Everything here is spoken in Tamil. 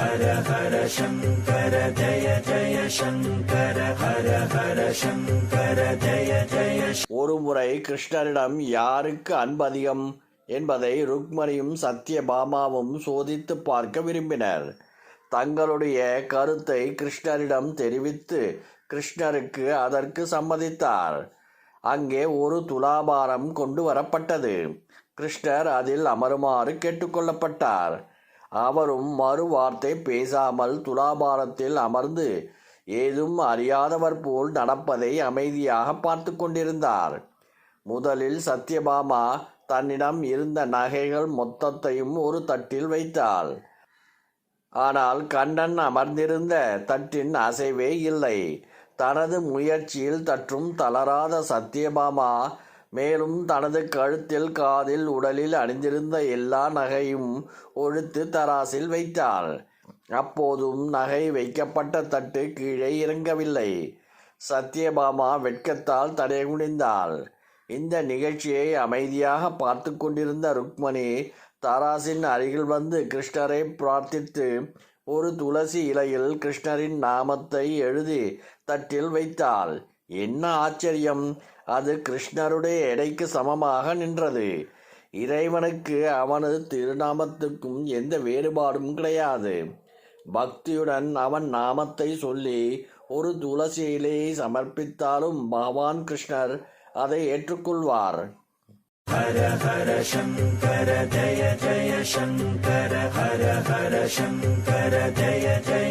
ஹர ஹர சங்கர ஜய ஜய சங்கர ஹர ஹர சங்கர ஜய ஜய ஒருமுறை கிருஷ்ணரிடம் யாருக்கு அன்பு அதிகம் என்பதை ருக்மணியும் சத்யபாமாவும் சோதித்து பார்க்க விரும்பினர். தங்களுடைய கருத்தை கிருஷ்ணரிடம் தெரிவித்து கிருஷ்ணருக்கு அதற்கு சம்மதித்தார். அங்கே ஒரு துலாபாரம் கொண்டு வரப்பட்டது. கிருஷ்ணர் அதில் அமருமாறு கேட்டுக்கொள்ளப்பட்டார் அவரும் மறுவார்த்தை பேசாமல் துலாபாரத்தில் அமர்ந்து ஏதும் அறியாதவர் போல் நடப்பதை அமைதியாக பார்த்து கொண்டிருந்தார். முதலில் சத்யபாமா தன்னிடம் இருந்த நகைகள் மொத்தத்தையும் ஒரு தட்டில் வைத்தாள். ஆனால் கண்ணன் அமர்ந்திருந்த தட்டின் அசைவே இல்லை. தனது முயற்சியில் தற்றும் தளராத சத்யபாமா மேலும் தனது கழுத்தில் காதில் உடலில் அணிந்திருந்த எல்லா நகையும் ஒழுத்து தராசில் வைத்தாள். அப்போதும் நகை வைக்கப்பட்ட தட்டு கீழே இறங்கவில்லை. சத்யபாமா வெட்கத்தால் தடைகுனிந்தாள். இந்த நிகழ்ச்சியை அமைதியாக பார்த்து கொண்டிருந்த ருக்மணி தராசின் அருகில் வந்து கிருஷ்ணரை பிரார்த்தித்து ஒரு துளசி இலையில் கிருஷ்ணரின் நாமத்தை எழுதி தட்டில் வைத்தாள். என்ன ஆச்சரியம்? அது கிருஷ்ணருடைய எடைக்கு சமமாக நின்றது. இறைவனுக்கு அவனது திருநாமத்துக்கும் எந்த வேறுபாடும் கிடையாது. பக்தியுடன் அவன் நாமத்தை சொல்லி ஒரு துளசி இலையை சமர்ப்பித்தாலும் பகவான் கிருஷ்ணர் அதை ஏற்றுக்கொள்வார். ஹர ஹர சங்கர ஜய ஜய சங்கர ஹர ஹர சங்கர ஜய ஜய